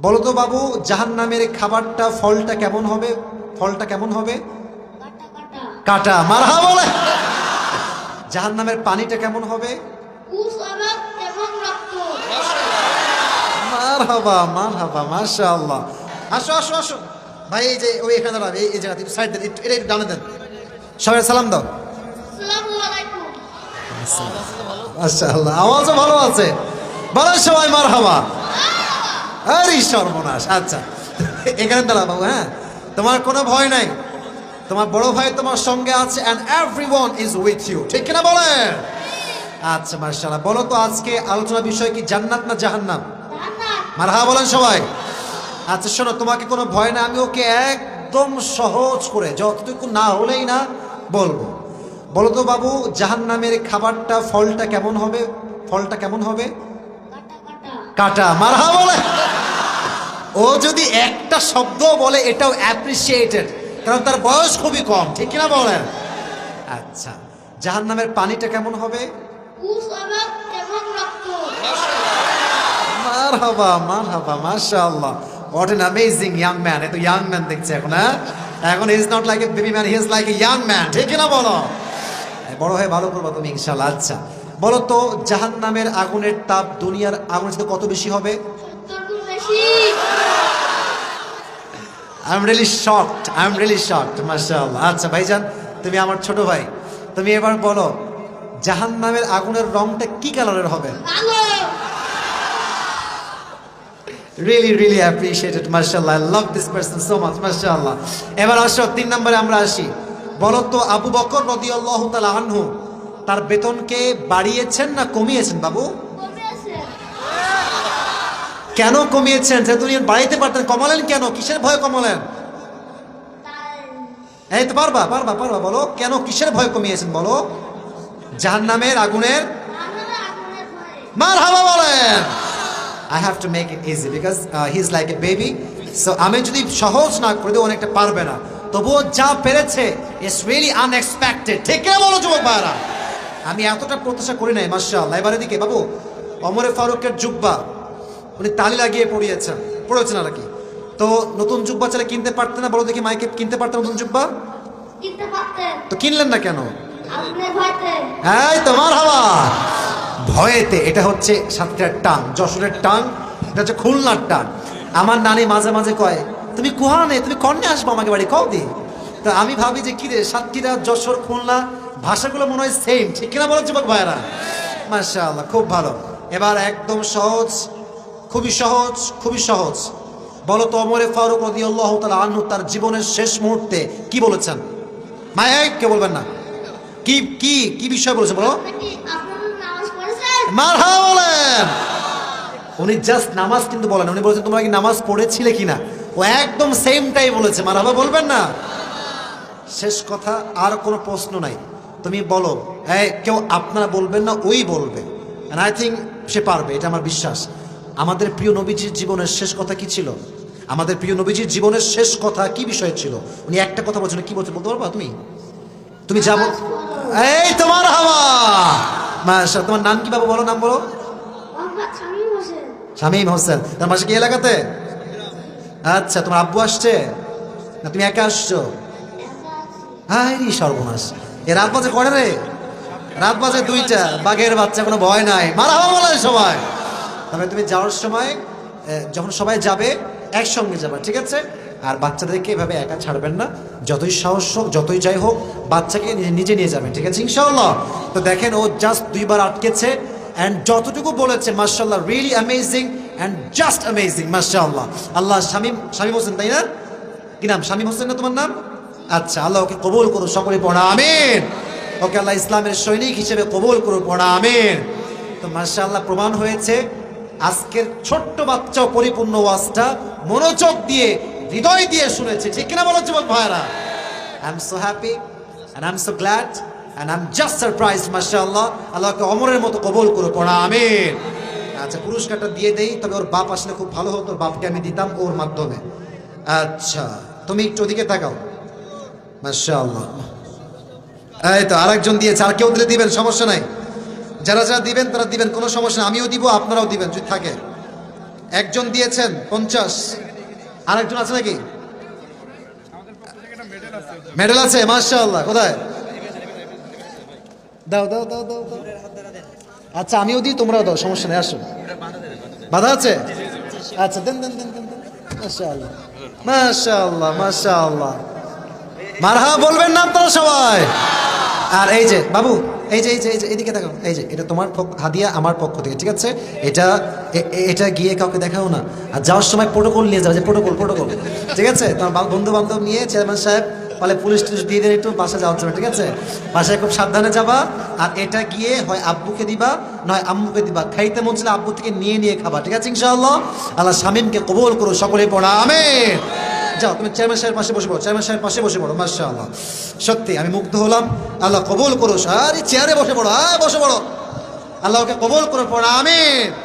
বলো তো বাবু জাহান নামের খাবারটা, ফলটা কেমন হবে? ফলটা কেমন হবে? কাটা মারহা বলে। জাহান নামের পানিটা কেমন হবে? উস এবং এবং মার হাবা মার হাবা মাশা আল্লাহ আসো আসো আসো। ভাই, এই যে এই- সাইড দেন সবাই সালাম দাও। আল্লাহ আওয়াজও ভালো আছে। বলো সবাই মার হাবা আরে সর্বনাশ। আচ্ছা এখানে দাঁড়া বাবু হ্যাঁ? তোমার কোনো ভয় নাই। তোমার বড় ভাই তোমার সঙ্গে আছে and everyone is with you ঠিক কিনা বলেন? আচ্ছা মার্শাল্লাহ বলো তো আজকে আলোচনা বিষয় কি জান্নাত না জাহান্নাম? মারহা বলেন সবাই। আচ্ছা শোনো তোমাকে কোনো ভয় না আমি ওকে একদম সহজ করে যতটুকু না হলেই না বলব। বলো তো বাবু জাহান্নামের খাবারটা ফলটা কেমন হবে? ফলটা কেমন হবে? কাটা মারহা বলে ও যদি একটা শব্দ বলে এটাও অ্যাপ্রিসিয়েটেড কারণ তার বয়স খুবই কম ঠিক কিনা বলেন? আচ্ছা জাহান্নামের পানিটা কেমন হবে? মার হাবা মার হাবা মাশাআল্লাহ। What an amazing young man এ তো ইয়াং ম্যান দেখছে এখন হ্যাঁ? এখন is not like a baby man he is like a young man ঠিক না বলো? এই বড় হয়ে ভালো করব তুমি ইনশাআল্লাহ আচ্ছা। বলো তো জাহান্নামের আগুনের তাপ দুনিয়ার আগুনের সাথে কত বেশি হবে? সত্তর গুণ বেশি। I am really shocked I am really shocked মাশাআল্লাহ আচ্ছা ভাইজান, তুমি আমার ছোট ভাই। তুমি এবার বলো, জাহান্নামের আগুনের রংটা কি কালারের হবে? রিয়েলি রিয়েলি অ্যাপ্রিসিয়েটেড মার্শাল্লাহ I love this person so much মার্শাল্লাহ এবার আসো, তিন নম্বরে আমরা আসি। বলো তো, আবু বকর রদি আল্লাহ আনহু, তার বেতনকে বাড়িয়েছেন না কমিয়েছেন, বাবু? কেন কমিয়েছেন? যে তুমি বাড়াইতে পারতেন। কমালেন কেন? কিসের ভয় কমালেন? এই তো পারবা পারবা পারবা বলো। কেন কিসের ভয় কমিয়েছেন বলো? জাহান্নামের আগুনের মার হাওয়া বলেন। I have to make it easy because he is like a baby so আমি যদি সহজ না করে দিই অনেকটা পারবে না। তবুও যা পেরেছে ইটস রিয়েলি আনএক্সপেক্টেড ঠিক বলো যুবক ভাইরা আমি এতটা প্রত্যাশা করি নাই মার্শাল্লাহ এবারে দিকে বাবু অমরে ফারুকের জুব্বা। উনি তালি লাগিয়ে পড়িয়েছেন। পড়েছেন আর কি। তো নতুন জুব্বা চালে কিনতে পারতেন না? বলো দেখি মাইকে কিনতে পারতেন নতুন জুব্বা? তো কিনলেন না কেন? হ্যাঁ তোমার হাওয়া। ভয়েতে এটা হচ্ছে সাতটার টান যশোরের টান এটা হচ্ছে খুলনার টান। আমার নানি মাঝে মাঝে কয় তুমি কুহানে তুমি কন্যা আসব আমাকে বাড়ি কও দি? তো আমি ভাবি যে কি রে সাতক্ষীরা যশোর খুলনা ভাষাগুলো মনে হয় সেম ঠিক কিনা বলো যুবক ভাইয়েরা? মাশাআল্লাহ খুব ভালো। এবার একদম সহজ খুবই সহজ খুবই সহজ। বলো তো অমরে ফারুক রদিয়াল্লাহ তালা আনহু তার জীবনের শেষ মুহূর্তে কি বলেছেন? মায় কে বলবেন না। কি কি কি বিষয় বলেছে বলো? মারহা বলেন উনি জাস্ট নামাজ কিন্তু বলেন। উনি বলেছেন তোমরা কি নামাজ পড়েছিলে কিনা? ও একদম সেমটাই বলেছে। মারহাবা বলবেন না? শেষ কথা আর কোনো প্রশ্ন নাই। তুমি বলো হ্যাঁ কেউ আপনারা বলবেন না ওই বলবে। অ্যান্ড আই থিঙ্ক সে পারবে এটা আমার বিশ্বাস। আমাদের প্রিয় নবীজির জীবনের শেষ কথা কি ছিল? আমাদের প্রিয় নবীজির জীবনের শেষ কথা কি বিষয় ছিল? উনি একটা কথা বলছেন কি বলছেন বলতে পারবা তুমি? তুমি যাব এই তোমার হাওয়া! মাশা তোমার নাম কি বাবু বলো নাম বলো? শামীম হোসেন। তোমার বাসা কি এলাকাতে? আচ্ছা তোমার আব্বু আসছে? না তুমি একা আসছো? হাই সর্বনাশ। এ রাত বাজে করে রে? রাত বাজে দুইটা বাঘের বাচ্চা কোনো ভয় নাই। মারা হওয়া বলে সবাই। তবে তুমি যাওয়ার সময় যখন সবাই যাবে, একসঙ্গে যাবে, ঠিক আছে? আর বাচ্চাদেরকে এভাবে একা ছাড়বেন না। যতই সাহস হোক, যতই যাই হোক, বাচ্চাকে নিজে- নিয়ে যাবেন, ঠিক আছে? ইনশাআল্লাহ। তো দেখেন, ও জাস্ট দুইবার আটকেছে। অ্যান্ড যতটুকু বলেছে মার্শাল্লাহ really amazing and just amazing মার্শাল্লাহ আল্লাহ শামীম শামীম হোসেন, তাই না? কি নাম? শামীম হোসেন না তোমার নাম? আচ্ছা আল্লাহ ওকে কবুল করুন সকলে পড়া, আমিন। ওকে আল্লাহ ইসলামের সৈনিক হিসেবে কবুল করুন পড়া, আমিন। তো মার্শাল্লাহ প্রমাণ হয়েছে আজকের ছোট্ট বাচ্চা পরিপূর্ণ ওয়াজটা মনোযোগ দিয়ে, হৃদয় দিয়ে শুনেছে। ঠিক কিনা বলো যুবক ভাইরা I am so happy and I am so glad and I am just surprise মাশাআল্লাহ। আল্লাহকে অমরের মতো কবুল করো পড়া আমিন। আচ্ছা পুরস্কারটা দিয়ে দেই, তবে ওর বাপ আসলে খুব ভালো হতো বাপকে আমি দিতাম ওর মাধ্যমে। আচ্ছা তুমি একটু ওদিকে তাকাও। মাশাআল্লাহ। এই তো, আরেকজন দিয়েছে, আর কেউ দিলে দিবেন, সমস্যা নাই। যারা যারা দিবেন, তারা দিবেন, কোনো সমস্যা আমিও দিব, আপনারাও দিবেন, যদি থাকে। একজন দিয়েছেন, পঞ্চাশ। আর একজন আছে নাকি? মেডেল আছে, মাশাআল্লাহ, কোথায়? দাও দাও দাও দাও দাও। আচ্ছা আমিও দিই, তোমরাও দাও, সমস্যা নেই, আসো। বাধা আছে? আচ্ছা দেন দেন দেন দেন। মাশাআল্লাহ মাশাআল্লাহ মাশাআল্লাহ। মারহা বলবেন না আপনারা সবাই। আর এই যে, বাবু এই যে এই যে এই যে, এদিকে দেখো, এই যে, এটা তোমার হাদিয়া আমার পক্ষ থেকে, ঠিক আছে? এটা এটা গিয়ে কাউকে দেখাও না। আর যাওয়ার সময় প্রোটোকল নিয়ে যাও, যে প্রোটোকল প্রোটোকল ঠিক আছে? তোমার বন্ধু বান্ধব নিয়ে চেয়ারম্যান সাহেব, বলে পুলিশ টুলিশ দিয়ে দেন একটু বাসা যাওয়ার জন্য, ঠিক আছে? বাসায় খুব সাবধানে যাবা, আর এটা গিয়ে হয় আব্বুকে দিবা, নয় আম্মুকে দিবা। খাইতে মন ছিল আব্বু থেকে নিয়ে নিয়ে খাবা, ঠিক আছে, ইনশাআল্লাহ? আল্লাহ শামিমকে কবল করো সকলে পড়া, আমেন। যাও, তুমি চেয়ারম্যান সাহেবের পাশে বসে পড়ো চেয়ারম্যান সাহেবের পাশে বসে পড়ো মাসা আল্লাহ সত্যি, আমি মুগ্ধ হলাম। আল্লাহ কবুল করো সারি চেয়ারে বসে পড়ো হ্যাঁ বসে পড়ো। আল্লাহকে কবুল করো পড়ো, আমিন।